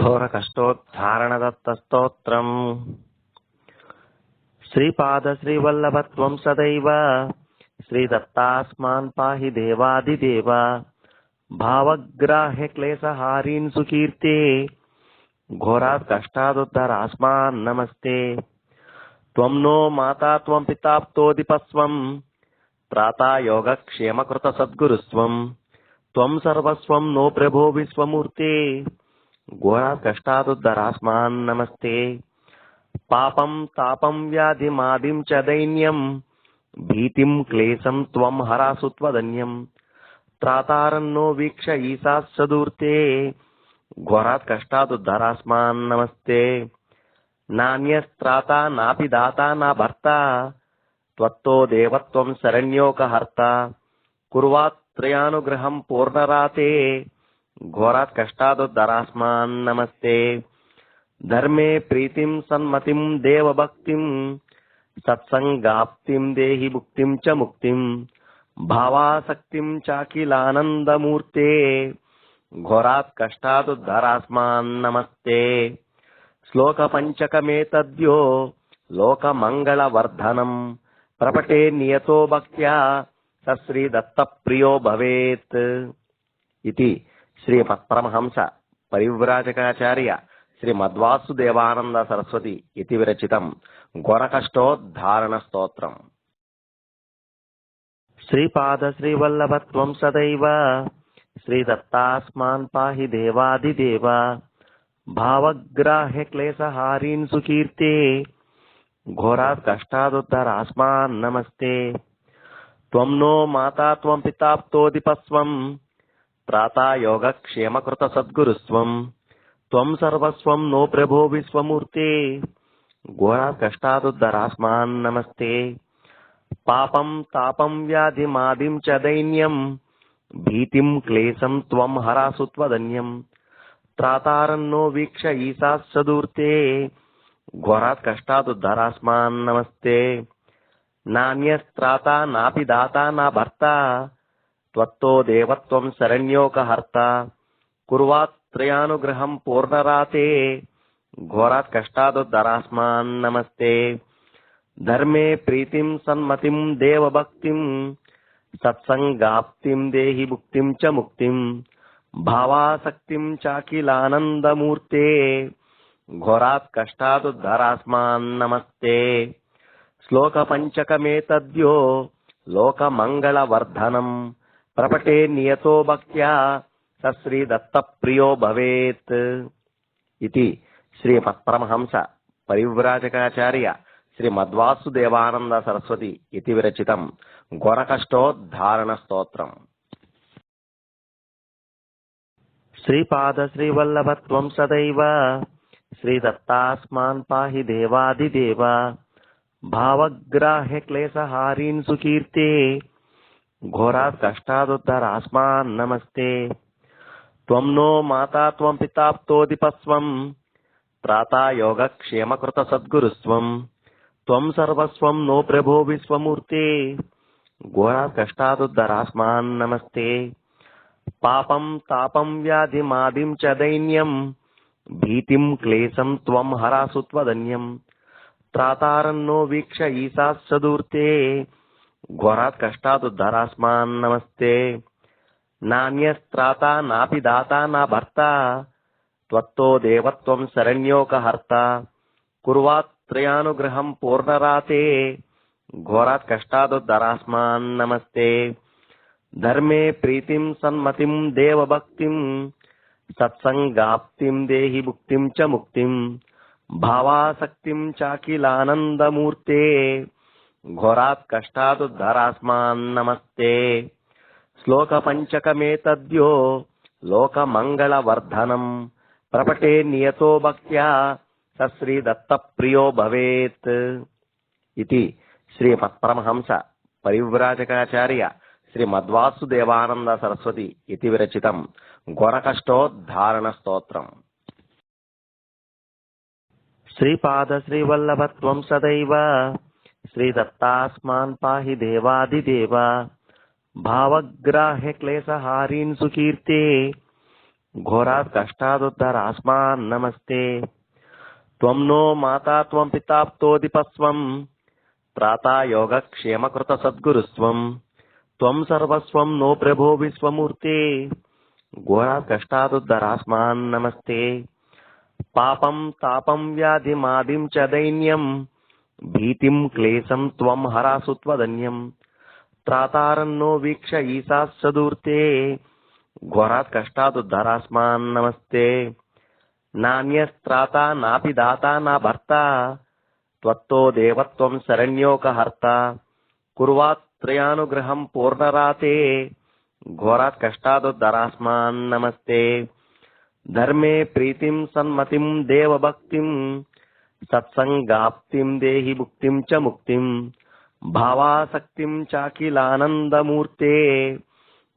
घोरकष्टोद्धारणदत्तस्तोत्रम् श्रीपादश्रीवल्लभत्वं सदैव श्रीदत्तास्मान् पाहि देवादिदेव भावग्राह्यक्लेशहारीन् सुकीर्ते घोरात् कष्टादुद्धरास्मान् नमस्ते त्वं नो माता त्वं पिताप्तोदिपस्वम् त्राता योगक्षेमकृतसद्गुरुस्त्वम् त्वं सर्वस्वं नो प्रभो विश्वमूर्ते ఘోరాకష్టాదుద్ధరాస్మాన్ నమస్తే పాపం తాపం వ్యాధి మాదిం చ దైన్యం భీతిం క్లేశం త్వం హరాసు త్వదన్యం త్రాతారన్నో వీక్ష ఈశాస్సదూర్తే ఘోరాత్ కష్టాదుద్ధరాస్మాన్ నమస్తే నాణ్యస్త్రాత నాపి దాత నా భర్త త్వత్తో దేవత్వం శరణ్యోక హర్త కుర్వాత్రయానుగ్రహం పూర్ణరాతే ఘోరాత్ కష్టాదు దరాస్మాన్ నమస్తే ధర్మే ప్రీతిం సన్మతిం దేవభక్తిం సత్సంగాప్తిం దేహి ముక్తిం చ ముక్తిం భావాసక్తిం చాఖిలానందమూర్తే ఘోరాత్ కష్టాదు దరాస్మాన్ నమస్తే శ్లోక పంచకమేతద్యో వర్ధనం ప్రపటే నియతో భక్త్యా సశ్రీ దత్త ప్రియో భవేత్ ఇది శ్రీ పరమహంస పరివ్రాజకాచార్య శ్రీ మద్వాసుదేవానంద సరస్వతి ఇతి విరచితం గొరకష్టోద్ధారణ స్తోత్రం శ్రీపాద శ్రీవల్లభత్వం సదైవ శ్రీ దత్తాస్మాన్ పాహి దేవాది దేవ భావగ్రాహ్య క్లేశహారీన్ సుకీర్తే ఘోరా కష్టాదుద్ధరాస్మాన్ నమస్తే త్వం నో మాతా త్వం పితాప్తోదిపస్వం ప్రాతయోగ క్షేమకృత సద్గురుస్వం త్వం సర్వస్వం నో ప్రభో విశ్వమూర్తే. ఘోరా కష్టాదుద్ధరాస్మాన్ నమస్తే. పాపం తాపం వ్యాధిమాదిం చ దైన్యం. భీతిం క్లేశం త్వం హరాసు త్వదన్యం. ప్రాతారన్నో వీక్ష ఈశాస్సదూర్తే ఘోరాత్ కష్టాదుద్ధరాస్మాన్ నమస్తే. నాణ్యస్త్రాత నాపి దాత నా భర్త. त्वत्तो देवत्वं शरण्योकहर्ता। कुर्वात् त्रयानुग्रहं पूर्णराते। घोरात् कष्टादुद्धरास्मान् नमस्ते। धर्मे प्रीतिं सन्मतिं देवभक्तिं। सत्सङ्गाप्तिं देहि मुक्तिं च मुक्तिं। भावासक्तिं चाखिलानन्दमूर्ते घोरात् कष्टादुद्धरास्मान् नमस्ते। श्लोकपञ्चकमेतद्यो लोकमङ्गलवर्धनम्। ప్రపటే నియతో భక్త్యా సశ్రీ దత్త ప్రియో భవేత్ ఇది శ్రీ పరమహంస పరివ్రాజకాచార్య శ్రీ మద్వాసు దేవానంద సరస్వతి ఇది విరచితం గొరకష్టోద్ధారణ స్తోత్రం శ్రీపాద శ్రీవల్లభత్వం సదైవ శ్రీ దత్తాస్మాన్ పాహి దేవాది దేవాదిదేవ భావగ్రాహ్య క్లేశహారీన్ సుకీర్తే ఘోరాత్ కష్టాదుద్ధర ఆస్మాన్ నమస్తే. త్వం నో మాతా త్వం పితాప్తోదిపస్వం త్రాతా యోగ యోగక్షేమకృత సద్గురుస్వం. త్వం సర్వస్వం నో ప్రభో విశ్వమూర్తే. ఘోరాత్ కష్టాదుద్ధరాస్మాన్ నమస్తే. పాపం తాపం వ్యాధి మాదిం చ దైన్యం. భీతిం క్లేశం త్వం హరాసుత్వదన్యం. త్రాతారన్నో వీక్ష ఈశాస్సదూర్తే. घोरात् कष्टादुद्धरास्मान् नमस्ते। नान्यस्त्राता नापि दाता न भर्ता त्वत्तो देवत्वं शरण्योकहर्ता। कुर्वात् त्रयानुग्रहं पूर्णराते। घोरात् कष्टादुद्धरास्मान् नमस्ते। धर्मे प्रीतिं सन्मतिं देवभक्तिं, सत्सङ्गाप्तिं देहि मुक्तिं च मुक्तिं। भावासक्तिं चाखिलानन्दमूर्ते ఘోరాత్ కష్టాదు నమస్తే శ్లోక పంచకమేతద్యో వర్ధనం ప్రపటే నియతో భక్త్యా సశ్రీ దత్తప్రియో భవేత్ ఇది శ్రీ పరమహంస పరివ్రాజకాచార్య శ్రీ మద్వాసుదేవానంద సరస్వతి ఇది విరచితం గొరకష్టోద్ధారణ స్తోత్రం శ్రీపాద శ్రీవల్లభత్వం సదైవ శ్రీదత్తాస్మాన్ పాహి దేవాదిదేవ భావగ్రాహ్య క్లేశహారీన్ సుకీర్తే ఘోరాత్ కష్టాదుద్ధరాస్మాన్ నమస్తే త్వం నో మాతా త్వం పితాప్తోదిపస్వం త్రాతా యోగక్షేమకృత సద్గురుస్వం త్వం సర్వస్వం నో ప్రభో విశ్వమూర్తే ఘోరాత్ కష్టాదుద్ధరాస్మాన్ నమస్తే పాపం తాపం వ్యాధిమాదిం చ దైన్యం భీతిం క్లేశం త్వం హరాసుత్వదన్యం త్రాతారన్నో వీక్ష ఈశాస్సదూర్తే ఘోరాత్ కష్టాదుద్ధరాస్మాన్ నమస్తే. నాణ్యస్త్రాత నాపి దాత నా భర్త. త్వత్తో దేవత్వం శరణ్యోక హర్త కుర్వాత్రయానుగ్రహం పూర్ణరాతే. ఘోరాత్ కష్టాదుద్ధరాస్మాన్ నమస్తే. ధర్మే ప్రీతిం సన్మతిం దేవభక్తిం. సత్సంగాప్తిం దేహి ముక్తిం చ ముక్తిం భావాసక్తిం చాఖిలానందమూర్తే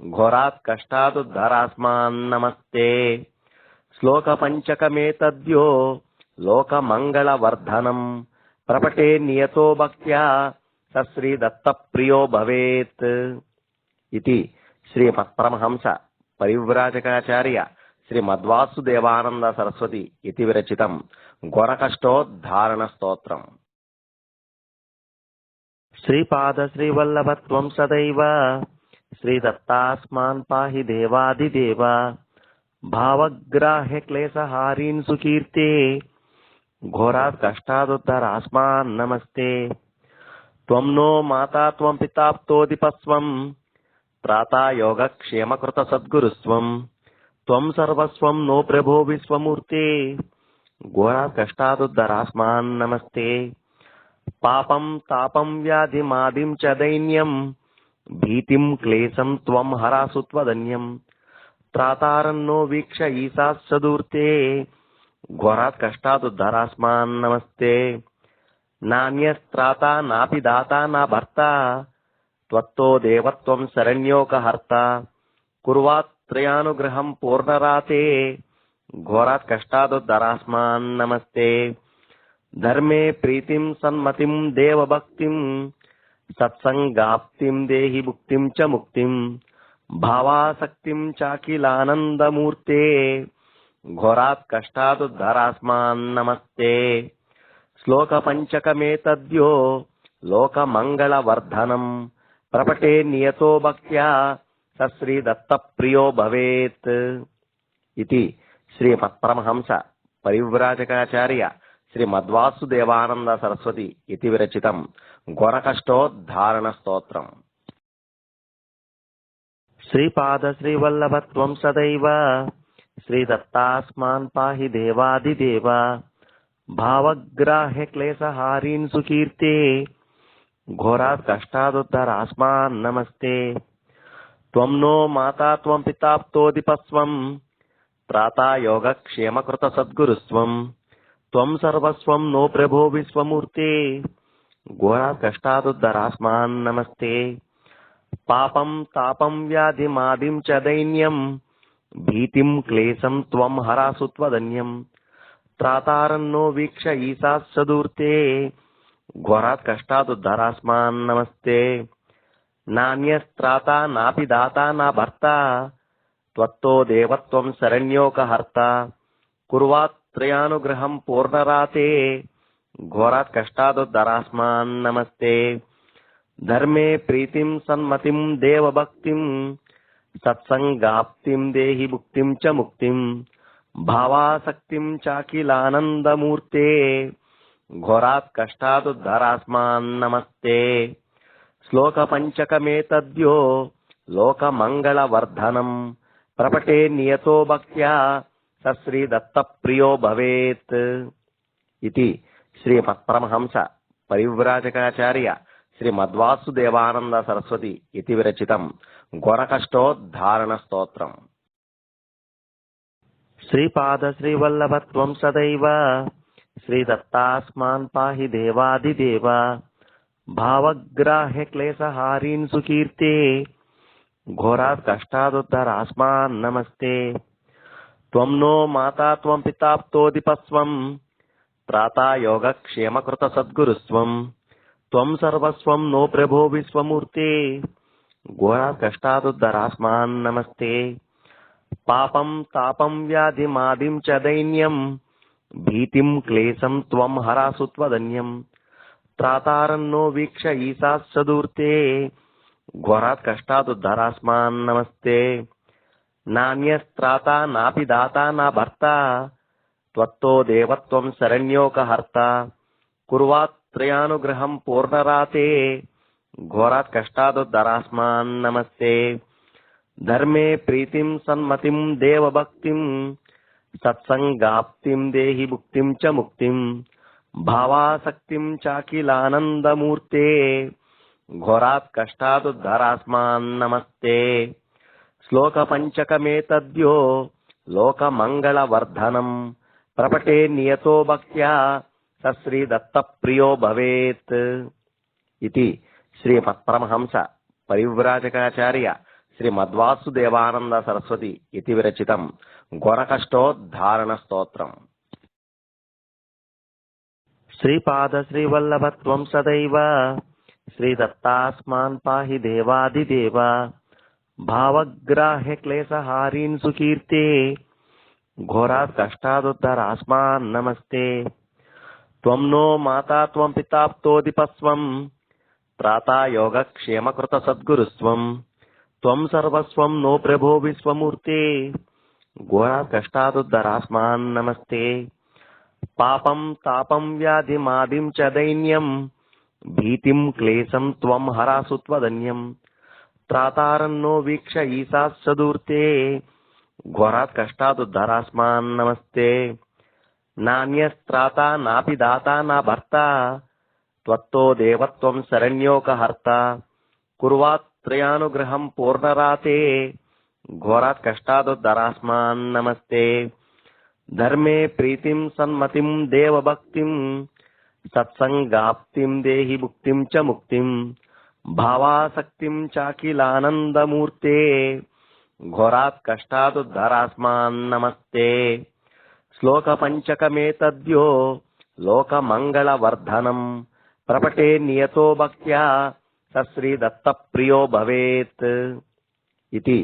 ఘోరాత్ కష్టాదుద్ధరాస్మాన్ నమస్తే శ్లోక పంచకమేతద్యో లోకమంగళవర్ధనం ప్రపటే నియతో భక్త్యా సశ్రీ దత్త ప్రియో భవేత్ ఇది శ్రీ పరమహంస పరివ్రాజకాచార్య శ్రీ మద్వాసుదేవానంద సరస్వతి ఇతి విరచితం గొరకష్టోద్ధారణ స్తోత్రం శ్రీపాద శ్రీవల్లభత్వం సదైవ శ్రీదత్తాస్మాన్ పాహి దేవాదిదేవ భావగ్రాహ్య క్లేశహారీన్ సుకీర్తే ఘోరాత్ కష్టాదుద్ధరాస్మాన్ నమస్తే. త్వం నో మాతా త్వం పితాప్తోదిపస్వం త్రాతా యోగక్షేమకృత సద్గురుస్వం. త్వం సర్వస్వం నో ప్రభో విశ్వమూర్తే. ఘోరా కష్టాదుద్ధరాస్మాన్ నమస్తే. పాపం తాపం వ్యాధి మాదిం చ దైన్యం. భీతిం క్లేశం త్వం హరాసు త్వదన్యం. త్రాతారన్నో వీక్ష ఈశాస్సదూర్తే ఘోరాత్ కష్టాదుద్ధరాస్మాన్ నమస్తే. నాణ్యస్త్రాత నాపి దాత నా భర్త. త్వత్తో దేవత్వం శరణ్యోకహర్త. కుర్వాత్ త్రయానుగ్రహం పూర్ణరాతే. ఘోరాత్ కష్టాదుద్ధరాస్మాన్ నమస్తే. ధర్మే ప్రీతిం సన్మతిం దేవభక్తిం. సత్సంగాప్తిం దేహి ముక్తిం చ ముక్తిం. భావాసక్తిం చాఖిలానందమూర్తే. ఘోరాత్ కష్టాదుద్ధరాస్మాన్ నమస్తే. శ్లోక పంచకమేతద్యో లోకమంగళవర్ధనం. ప్రపటే నియతో భక్త్యా. సశ్రీ దత్తప్రియో భవేత్ ఇది శ్రీ పరమహంస పరివ్రాజకాచార్య శ్రీ మద్వాసుదేవానంద సరస్వతి ఇది విరచితం. గొరకష్టోద్ధారణ స్తోత్రం శ్రీపాద శ్రీవల్లభత్వం సదైవ శ్రీదత్తాస్మాన్ పాహి దేవాదిదేవ భావగ్రాహ్య క్లేశహారీన్ సుకీర్తే ఘోరాత్ కష్టాదుద్ధరాస్మాన్ నమస్తే. త్వం నో మాతా త్వం పితాప్తోదిపస్వం త్రాతా యోగక్షేమకృత సద్గురుస్వం త్వం సర్వస్వం నో ప్రభో విశ్వమూర్తే ఘోరాత్ కష్టాదుద్ధరాస్మాన్ నమస్తే పాపం తాపం వ్యాధిమాదిం చ దైన్యం భీతిం క్లేశం త్వం హరాసు త్వదన్యం త్రాతారన్నో వీక్ష ఈశాస్సదూర్తే ఘోరాత్ కష్టాదుద్ధరాస్మాన్ నమస్తే నాణ్యస్త్రాత నాపి దాత నా భర్త త్వత్తో దేవత్వం శరణ్యోక హర్త కుర్వాత్రయానుగ్రహం పూర్ణరాతే ఘోరాత్ కష్టాదుద్ధరాస్మాన్ నమస్తే. ధర్మే ప్రీతిం సన్మతిం దేవభక్తిం సత్సంగాప్తిం దేహి ముక్తిం చ ముక్తిం భావాసక్తిం చాఖిలానందమూర్తే ఘోరాత్ కష్టాదుద్ధరాస్మాన్ నమస్తే. శ్లోక పంచకమేతద్యో లోకమంగళవర్ధనం ప్రపటే నియతో భక్త్యా సశ్రీ దత్త ప్రియో భవేత్ ఇది శ్రీ పరమహంస పరివ్రాజకాచార్య శ్రీ మద్వాసుదేవానంద సరస్వతి ఇతి విరచితం గొరకష్టోద్ధారణ స్తోత్రం శ్రీపాద శ్రీవల్లభత్వం సదైవ శ్రీదత్తాస్మాన్ పాహి దేవాదిదేవ భావగ్రాహ్య క్లేశహారీన్ సుకీర్తే ఘోరాత్ కష్టాదుద్ధరాస్మాన్ నమస్తే త్వం నో మాతా త్వం పితాప్తోదిపస్వం త్రాతా యోగక్షేమకృత సద్గురుస్వం త్వం సర్వస్వం నో ప్రభో విశ్వమూర్తే ఘోరాత్ కష్టాదుద్ధరాస్మాన్ నమస్తే పాపం తాపం వ్యాధి మాదిం చ దైన్యం భీతిం క్లేశం త్వం హరాసు త్వదన్యం త్రాతారన్నో వీక్ష ఈశాశ్చదూర్తే ఘోరాత్ కష్టాదుద్ధరాస్మాన్ నమస్తే నాణ్యస్త్రాత నాపి దాత నా భర్త త్వత్తో దేవత్వం శరణ్యోకహర్త కుర్వాత్ త్రయానుగ్రహం పూర్ణరాతే ఘోరాత్ కష్టాదుద్ధరాస్మాన్ నమస్తే ధర్మే ప్రీతిం సన్మతిం దేవభక్తిం సత్సంగాప్తిం దేహి ముక్తిం చ ముక్తిం భావాసక్తిం చాకిలానందమూర్తే ఘోరాత్ కష్టాదుద్ధరాస్మాన్ నమస్తే శ్లోక పంచకమేతద్యో లోకమంగళవర్ధనం ప్రపటే నియతో భక్త్యా సశ్రీ దత్త ప్రియో భవేత్ ఇది శ్రీ పరమహంస పరివ్రాజకాచార్య శ్రీ శ్రీమద్వాసుదేవానంద సరస్వతి ఇతి విరచితం ఘోరకష్టోద్ధారణ స్తోత్రం శ్రీపాద శ్రీవల్లభత్వం సదైవ శ్రీదత్తాస్మాన్ పాహి దేవాదిదేవ భావగ్రాహ్య క్లేశహారీన్ సుకీర్తే ఘోరాత్ కష్టాదుద్ధరాస్మాన్ నమస్తే త్వం నో మాతా త్వం పితాప్తోదిపస్వం త్రాతా యోగక్షేమకృత సద్గురుస్వం త్వం సర్వస్వం నో ప్రభో విశ్వమూర్తే ఘోరాత్ కష్టాదుద్ధరాస్మాన్ నమస్తే పాపం తాపం వ్యాధిమాదిం చ దైన్యం. భీతిం క్లేశం త్వం హరాసుత్వదన్యం త్రాతారన్నో వీక్ష ఈశాశ్చదూర్తే ఘోరాత్ కష్టాదుద్ధరాస్మాన్ నమస్తే. నాణ్యస్త్రాత నాపి దాత నా భర్త. త్వత్తో దేవత్వం శరణ్యోక హర్త కుర్వాత్రయానుగ్రహం పూర్ణరాతే. ఘోరాత్ కష్టాదుద్ధరాస్మాన్ నమస్తే. ధర్మే ప్రీతిం సన్మతిం దేవభక్తిం సత్సంగాప్తిం దేహి ముక్తిం చ ముక్తిం భావాసక్తిం చాఖిలానందమూర్తే ఘోరాత్ కష్టాదుద్ధరాస్మాన్ నమస్తే శ్లోక పంచకమేతద్యో లోకమంగళవర్ధనం ప్రపటే నియతో భక్త్యా సశ్రీ దత్త ప్రియో భవేత్ ఇది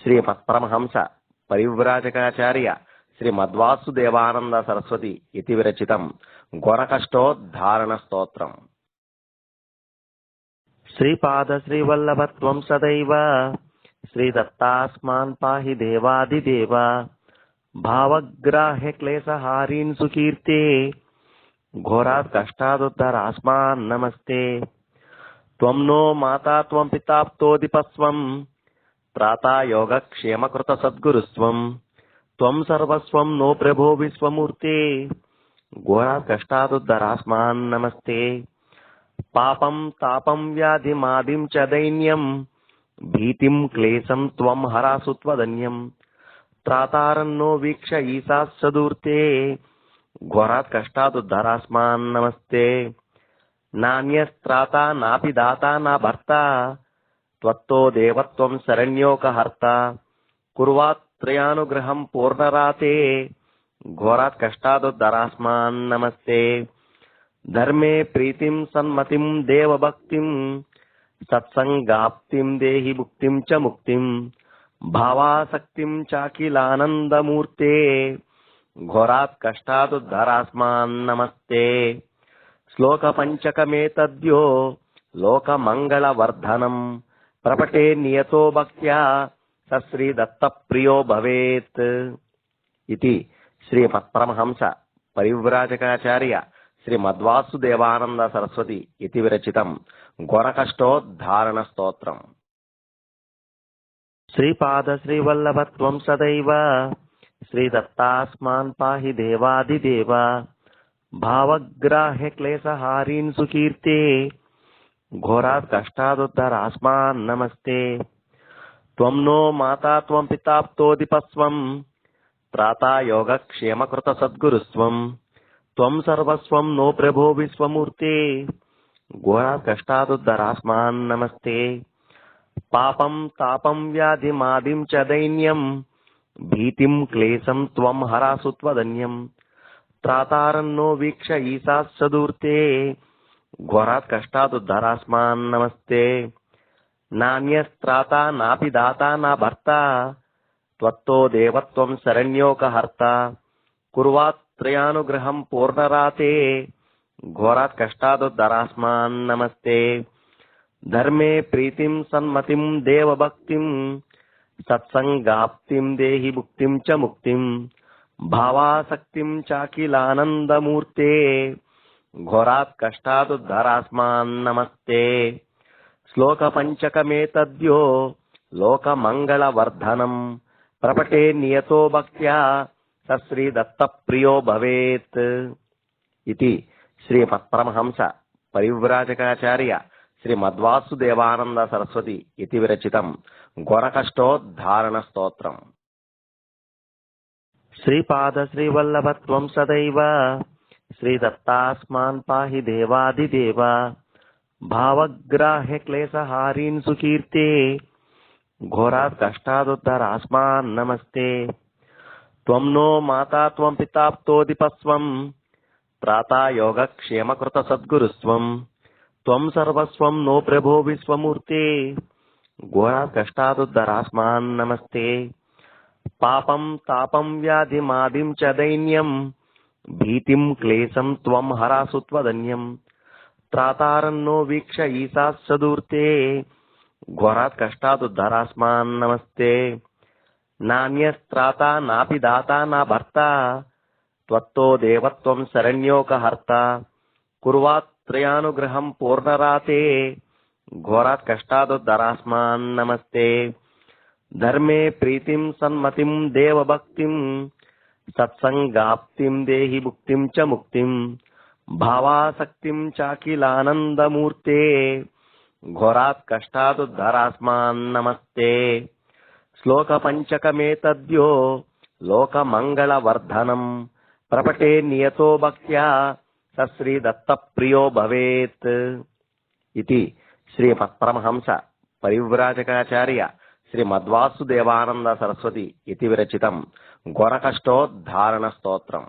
శ్రీమత్పరమహంస పరివ్రాజకాచార్య శ్రీ శ్రీమద్వాసుదేవానంద సరస్వతి ఇతి విరచితం గొరకష్టోద్ధారణ స్తోత్రం శ్రీపాద శ్రీవల్లభత్వం సదైవ శ్రీదత్తాస్మాన్ పాహి దేవాదిదేవ భావగ్రాహ్య క్లేశహారీన్ సుకీర్తే ఘోరాత్ కష్టాదుద్ధరాస్మాన్ నమస్తే. త్వం నో మాతా త్వం పితాప్తోదిపస్వం త్రాతా యోగక్షేమకృత సద్గురుస్వం. త్వం సర్వస్వం నో ప్రభో విశ్వమూర్తే ఘోరాత్ కష్టాదుద్ధరాస్మాన్ నమస్తే పాపం తాపం వ్యాధి మాదిం చ దైన్యం భీతిం క్లేశం త్వం హరాసు త్వదన్యం త్రాతారన్నో వీక్ష ఈశాశ్చదూర్తే ఘోరాత్ కష్టాదుద్ధరాస్మాన్ నమస్తే నాణ్యస్త్రాత నాపి దాత నా భర్త త్వత్తో దేవత్వం శరణ్యోకహర్త కుర్వాత్ త్రయానుగ్రహం పూర్ణరాతే. ఘోరాత్ కష్టాదుద్ధరాస్మాన్ నమస్తే. ధర్మే ప్రీతిం సన్మతిం దేవభక్తిం సత్సంగాప్తిం దేహి ముక్తిం చ ముక్తిం భావాసక్తిం చాకిలానందమూర్తే ఘోరాత్ కష్టాదుద్ధరాస్మాన్ నమస్తే. శ్లోక పంచకమేతద్యో లోకమంగళవర్ధనం ప్రపటే నియతో భక్త్యా సశ్రీ దత్త ప్రియో భవేత్ ఇది శ్రీ పరమహంస పరివ్రాజకాచార్య శ్రీ శ్రీమద్వాసుదేవానంద సరస్వతి ఇతి విరచితం. గొరకష్టోద్ధారణ స్తోత్రం శ్రీపాద శ్రీవల్లభత్వం సదైవ శ్రీదత్తాస్మాన్ పాహి దేవాదిదేవ భావగ్రాహ్య క్లేశహారీన్ సుకీర్తే ఘోరాత్ కష్టాదుద్ధరాస్మాన్ నమస్తే. త్వం నో మాతా త్వం పితాప్తోదిపస్వం త్రాతా యోగక్షేమకృత సద్గురుస్వం త్వం సర్వస్వం నో ప్రభో విశ్వమూర్తే ఘోరా కష్టాదుద్ధరాస్మాన్ నమస్తే పాపం తాపం వ్యాధిమాదిం చ దైన్యం భీతిం క్లేశం త్వం హరాసు త్వదన్యం త్రాతారన్నో వీక్ష ఈశాశ్చదూర్తే ఘోరాత్ కష్టాదుద్ధరాస్మాన్ నమస్తే नान्यस्त्राता नापि दाता न भर्ता, त्वत्तो देवत्वं शरण्योकहर्ता। कुर्वात्त्रयानुग्रहं पूर्णराते, घोरात् कष्टादुद्धरास्मान् नमस्ते। धर्मे प्रीतिं सन्मतिं देवभक्तिं, सत्सङ्गाप्तिं देहि मुक्तिं च मुक्तिं, भावासक्तिं चाखिलानन्दमूर्ते घोरात् कष्टादुद्धरास्मान् नमस्ते। శ్లోక పంచకమేతద్యో వర్ధనం ప్రపటే నియతో భక్త్యా శ్రీ దత్త ప్రియో భవేత్. ఇది శ్రీ పరమహంస పరివ్రాజకాచార్య శ్రీ మద్వాసుదేవానంద సరస్వతి ఇది విరచితం గొరకష్టోద్ధారణ స్తోత్రం శ్రీపాద శ్రీవల్లభత్వం సదైవ శ్రీ దత్తాస్మాన్ పాహి దేవాది దేవా భావగ్రాహ్య క్లేశహారీన్ సుకీర్తే ఘోరాత్ కష్టాదుద్ధరాస్మాన్ నమస్తే త్వం నో మాతా త్వం పితాప్తోదిపస్వం త్రాతా యోగక్షేమకృత సద్గురుస్వం త్వం సర్వస్వం నో ప్రభో విశ్వమూర్తే ఘోరా కష్టాదుద్ధరాస్మాన్ నమస్తే పాపం తాపం వ్యాధిమాదిం చ దైన్యం భీతిం క్లేశం త్వం హరాసుత్వదన్యం त्रातारन्नो वीक्ष ईशात् सदूर्ते घोरात् कष्टादुद्धरास्मान् नमस्ते नान्यस्त्राता नापि दाता न भर्ता त्वत्तो देवत्वं शरण्योकहर्ता कुर्वात्त्रयानुग्रहं पूर्णराते घोरात् कष्टादुद्धरास्मान् नमस्ते धर्मे प्रीतिं सन्मतिं देवभक्तिं सत्सङ्गाप्तिं భావాసక్తిం చాకిలానందమూర్తే ఘోరాత్ కష్టాదు ధరాస్మాన్ నమస్తే శ్లోక పంచకమేతద్యో లోక మంగళ వర్ధనం ప్రపటే నియతో భక్త్యా సశ్రీ దత్త ప్రియో భవేత్ ఇది శ్రీ పరమహంస పరివ్రాజకాచార్య శ్రీ మద్వాసు దేవానంద సరస్వతి ఇది విరచితం గొరకష్టోద్ధారణ స్తోత్రం